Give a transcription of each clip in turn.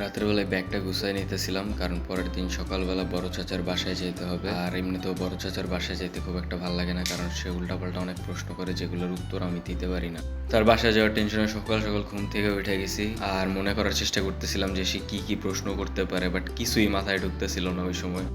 রাতের বেলায় ব্যাগটা গুছাই নিতেছিলাম, কারণ পরের দিন সকালবেলা বড় চাচার বাসায় যেতে হবে। আর এমনিতেও বড় চাচার বাসায় যেতে খুব একটা ভালো লাগে না, কারণ সে উল্টাপাল্টা অনেক প্রশ্ন করে যেগুলোর উত্তর আমি দিতে পারি না। তার বাসায় যাওয়ার টেনশনে সকাল সকাল ঘুম থেকে উঠে গেছি, আর মনে করার চেষ্টা করতেছিলাম যে সে কি কি প্রশ্ন করতে পারে বাট কিছুই মাথায় ঢুকতেছিল না ওই সময়।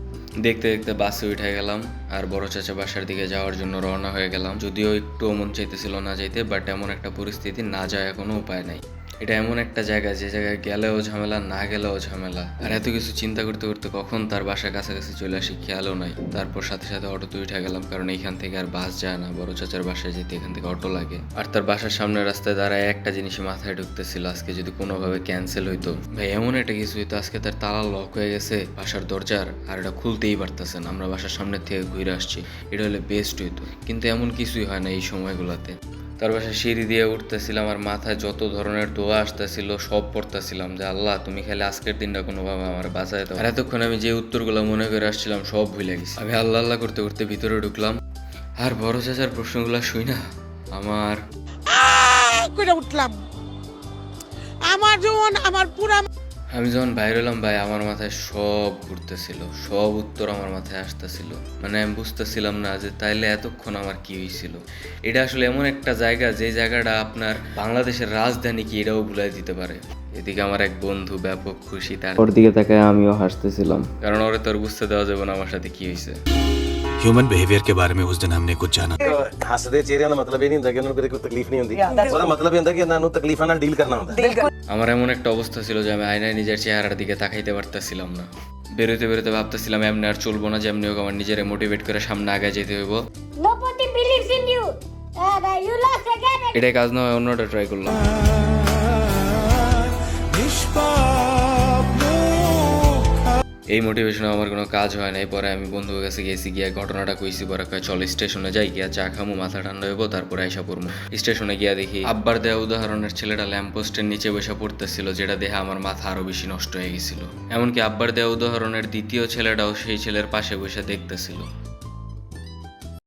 দেখতে দেখতে বাসে উঠে গেলাম, আর বড় চাচা বাসার দিকে যাওয়ার জন্য রওনা হয়ে গেলাম। যদিও একটু মন চাইতেছিল না যাইতে বাট এমন একটা পরিস্থিতি না যায় কোনো উপায় নাই। এটা এমন একটা জায়গা, যে জায়গায় গেলেও ঝামেলা, না গেলেও ঝামেলা। আর এত কিছু চিন্তা করতে করতে কখন তার বাসার কাছাকাছি চলে আসি খেয়ালও নাই। তারপর সাথে সাথে অটো অটোতে উঠে গেলাম, কারণ এইখান থেকে আর বাস যায় না, বড় চাচার বাসায় যেতে এখান থেকে অটো লাগে। আর তার বাসার সামনের রাস্তায় দাঁড়ায় একটা জিনিসই মাথায় ঢুকতেছিল, আজকে যদি কোনোভাবে ক্যান্সেল হইতো। ভাই, এমন একটা কিছু হইতো, আজকে তার তালা লক হয়ে গেছে বাসার দরজার, আর এটা খুলতেই পারতেছে না। আমরা বাসার সামনে থেকে ঘুরে আসছি, এটা হলে বেস্ট হইতো। কিন্তু এমন কিছুই হয় না এই সময়গুলোতে। তার পাশে সিঁড়ি দিয়ে উঠতেছিলাম আর মাথায় যত ধরনের দোয়া আসতেছিল, সব পড়তেছিলাম যে, আল্লাহ, তুমি খালি আজকের দিনটা কোনোভাবে আমার বাঁচায় দাও। আর এতক্ষণ আমি যে উত্তরগুলো মনে করে আসছিলাম, সব ভুলে গেছি। আমি আল্লাহ আল্লাহ করতে করতে ভিতরে ঢুকলাম। আর বড় চাচার প্রশ্নগুলো শুই না। আমার উঠলাম। আমার জীবন, আমার পুরা আমি যখন বাইর হলাম ভাই আমার মাথায় সব ঘুরতেছিল সব উত্তর আমার মাথায় আসতেছিল। মানে আমি বুঝতেছিলাম না যে তাইলে এতক্ষণ আমার কি হয়েছিল এটা আসলে এমন একটা জায়গা যে জায়গাটা আপনার বাংলাদেশের রাজধানী কি এটাও ভুলাই দিতে পারে। এদিকে আমার এক বন্ধু ব্যাপক খুশি তার ওর দিকে তাকায় আমিও হাসতেছিলাম। কারণ ওরে তোর বুঝতে দেওয়া যাবে না আমার সাথে কি হয়েছে ह्यूमन बिहेवियर के बारे में उस दिन हमने कुछ जाना ਹੱਸਦੇ ਚਿਹਰਿਆਂ ਦਾ ਮਤਲਬ ਇਹ ਨਹੀਂ ਹੁੰਦਾ ਕਿ ਉਹਨਾਂ ਨੂੰ ਕਦੇ ਕੋਈ ਤਕਲੀਫ ਨਹੀਂ ਹੁੰਦੀ ਉਹਦਾ ਮਤਲਬ ਇਹ ਹੁੰਦਾ ਕਿ ਇਹਨਾਂ ਨੂੰ ਤਕਲੀਫਾਂ ਨਾਲ ਡੀਲ ਕਰਨਾ ਹੁੰਦਾ আমার এমন একটা অবস্থা ছিল যে আমি আয়নায় নিজের চেহারার দিকে তাকাইতে পারতেছিলাম না বেরোতে বেরোতে ভাবতেছিলাম এমনি আর চলবো না যেমনি হোক আমার নিজের মোটিভেট করে সামনে আগে যেতে হইব Nobody believes in you. And uh, you lost again. এটাই কাজ না হয় অন্যটা ট্রাই করলাম এই মোটিভেশনে আমার কোনো কাজ হয় নাই। পরে আমি বন্ধুর কাছে গেছি, গিয়ে ঘটনাটা কইছি, পরে কয়, চল স্টেশনে যাই, গিয়া চা খামু, মাথা ঠান্ডা হইব, তারপরে আইসা পড়ব স্টেশনে গিয়া দেখি আব্বার দেয়া উদাহরণের ছেলেটা ল্যাম্পপোস্টের নিচে বসে পড়তেছিল, যেটা দেখে আমার মাথা আরও বেশি নষ্ট হয়ে গেছিল। এমনকি আব্বার দেয়া উদাহরণের দ্বিতীয় ছেলেটাও সেই ছেলের পাশে বসে দেখতেছিল।